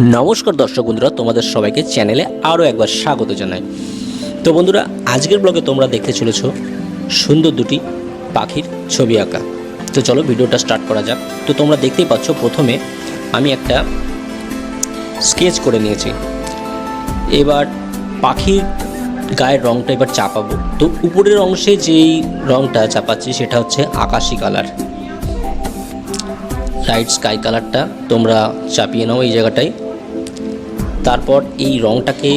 নমস্কার দর্শক বন্ধুরা, তোমাদের সবাইকে চ্যানেলে আরও একবার স্বাগত জানাই। তো বন্ধুরা, আজকের ব্লগে তোমরা দেখতে চলেছ সুন্দর দুটি পাখির ছবি আঁকা। তো চলো ভিডিওটা স্টার্ট করা যাক। তো তোমরা দেখতেই পাচ্ছ, প্রথমে আমি একটা স্কেচ করে নিয়েছি। এবার পাখির গায়ের রঙটা এবার চাপাবো। তো উপরের অংশে যেই রঙটা চাপাচ্ছি, সেটা হচ্ছে আকাশি কালার। লাইট স্কাই কালারটা তোমরা চাপিয়ে নাও এই জায়গাটায়। তারপর এই রঙটাকে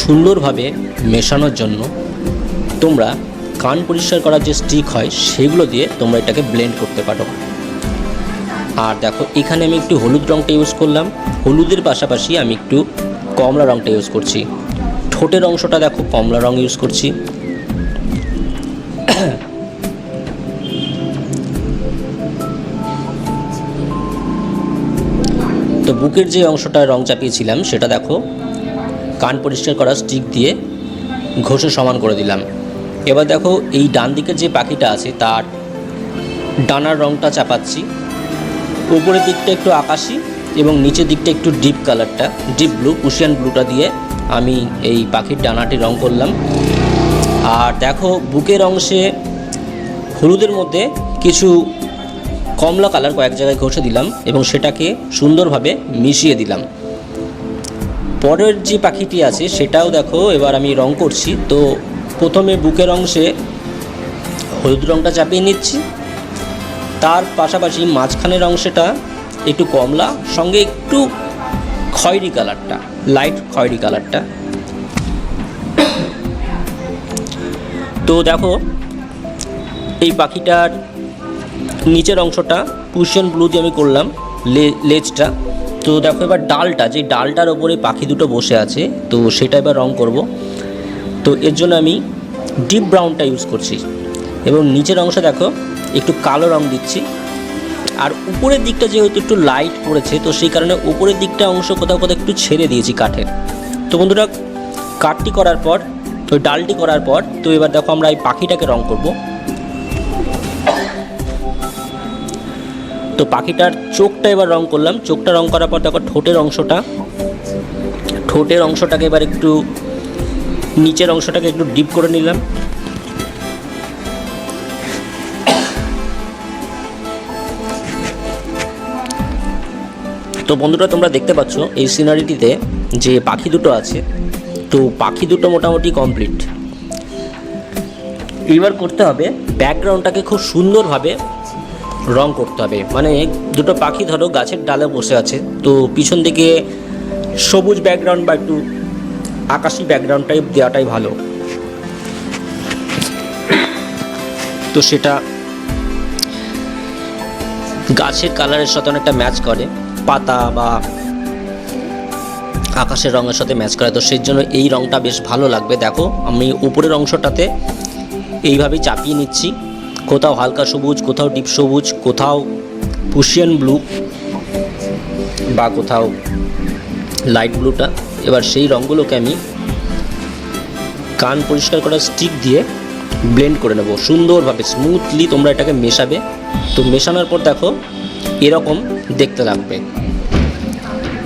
সুন্দরভাবে মেশানোর জন্য তোমরা কান পরিষ্কার করার যে স্টিক হয়, সেগুলো দিয়ে তোমরা এটাকে ব্লেন্ড করতে পারো। আর দেখো, এখানে আমি একটু হলুদ রঙটা ইউজ করলাম। হলুদের পাশাপাশি আমি একটু কমলা রঙটা ইউজ করছি। ঠোঁটের অংশটা দেখো, কমলা রঙ ইউজ করছি। তো বুকের যে অংশটা রং চাপিয়েছিলাম, সেটা দেখো। কান পরিষ্কার করা স্টিক দিয়ে ঘষে সমান করে দিলাম। এবার দেখো, এই ডান দিকের যে পাখিটা আছে, তার ডানার রংটা চাপাচ্ছি। উপরের দিকটা একটু আকাশি এবং নিচের দিকটা একটু ডিপ কালারটা, ডিপ ব্লু কুশিয়ান ব্লুটা দিয়ে আমি এই পাখির ডানাটি রং করলাম। আর দেখো, বুকের অংশে হলুদের মধ্যে কিছু কমলা কালার কয়েক জায়গায় ঘষে দিলাম এবং সেটাকে সুন্দরভাবে মিশিয়ে দিলাম। পরের যে পাখিটি আছে, সেটাও দেখো, এবার আমি রং করছি। তো প্রথমে বুকের অংশে হলুদ রংটা চাপিয়ে নিচ্ছি। তার পাশাপাশি মাঝখানের অংশটা একটু কমলা, সঙ্গে একটু খয়েরি কালারটা, লাইট খয়েরি কালারটা। তো দেখো, এই পাখিটার নিচের অংশটা পুশিয়ান ব্লু দিয়ে আমি করলাম লেজটা। তো দেখো এবার ডালটা যে ডালটার ওপরে পাখি দুটো বসে আছে, তো সেটা এবার রং করব। তো এর জন্য আমি ডিপ ব্রাউনটা ইউজ করছি। এবং নিচের অংশ দেখো, একটু কালো রং দিচ্ছি। আর উপরের দিকটা যেহেতু একটু লাইট পড়েছে, তো সেই কারণে উপরের দিকটা অংশ কোথাও কোথাও একটু ছেড়ে দিয়েছি কাঠের তো বন্ধুরা, কাঠটি করার পর, তো ডালটি করার পর, তো এবার দেখো আমরা এই পাখিটাকে রং করব। তো পাখিটার চোখটা এবার রং করলাম। চোখটা রং করার পর দেখো ঠোঁটের অংশটা। ঠোঁটের অংশটাকে এবার একটু, নিচের অংশটাকে একটু ডিপ করে নিলাম। তো বন্ধুরা, তোমরা দেখতে পাচ্ছ এই সিনারিটিতে যে পাখি দুটো আছে। তো পাখি দুটো মোটামুটি কমপ্লিট এবার করতে হবে ব্যাকগ্রাউন্ডটাকে খুব সুন্দরভাবে রং করতে হবে। মানে দুটো পাখি ধরো, গাছের ডালে বসে আছে। তো পিছন দিকে সবুজ ব্যাকগ্রাউন্ড বা একটু আকাশি ব্যাকগ্রাউন্ডটাই দেওয়াটাই ভালো। তো সেটা গাছের কালারের সাথে অনেকটা ম্যাচ করে। পাতা বা আকাশের রঙের সাথে ম্যাচ করে। তো সেই জন্য এই রঙটা বেশ ভালো লাগবে। দেখো, আমি উপরের অংশটাতে এইভাবেই চাপিয়ে নিচ্ছি। কোথাও হালকা সবুজ, কোথাও ডিপ সবুজ, কোথাও পুশিয়ান ব্লু বা কোথাও লাইট ব্লুটা। এবার সেই রঙগুলোকে আমি কান পরিষ্কার করা স্টিক দিয়ে ব্লেন্ড করে নেব। সুন্দরভাবে স্মুথলি তোমরা এটাকে মেশাবে। তো মেশানোর পর দেখো, এরকম দেখতে লাগবে।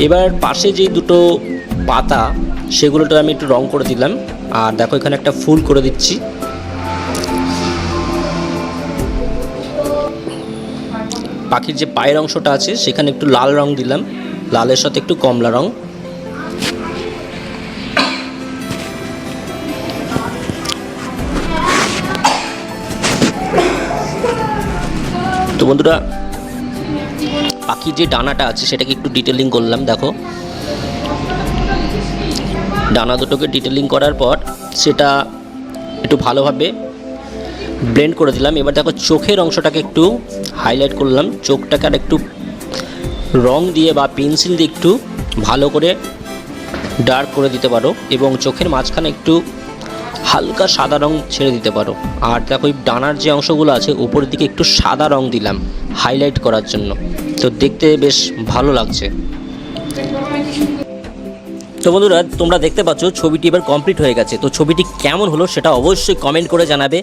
এবার পাশে যে দুটো পাতা সেগুলোটা আমি একটু রং করে দিলাম। আর দেখো, এখানে একটা ফুল করে দিচ্ছি। পাখির যে পায়ের অংশটা আছে, সেখানে একটু লাল রং দিলাম। লালের সাথে একটু কমলা রং। তো বন্ধুরা পাখির যে ডানাটা আছে, সেটাকে একটু ডিটেলিং করলাম, দেখো। ডানা দুটোকে ডিটেলিং করার পর, সেটা একটু ভালোভাবে ব্লেন্ড করে দিলাম। এবার দেখো, চোখের অংশটাকে একটু হাইলাইট করলাম। চোখটাকে আর একটু রং দিয়ে বা পেন্সিল দিয়ে একটু ভালো করে ডার্ক করে দিতে পারো এবং চোখের মাঝখানে একটু হালকা সাদা রং ছেড়ে দিতে পারো। আর দেখো ওই ডানার যে অংশগুলো আছে, উপরের দিকে একটু সাদা রং দিলাম হাইলাইট করার জন্য। তো দেখতে বেশ ভালো লাগছে। তো বন্ধুরা, তোমরা দেখতে পাচ্ছ, ছবিটি এবার কমপ্লিট হয়ে গেছে। তো ছবিটি কেমন হলো সেটা অবশ্যই কমেন্ট করে জানাবে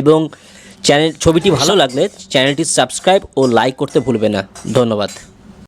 এবং চ্যানেল ছবিটি ভালো লাগলে চ্যানেলটি সাবস্ক্রাইব ও লাইক করতে ভুলবে না। ধন্যবাদ।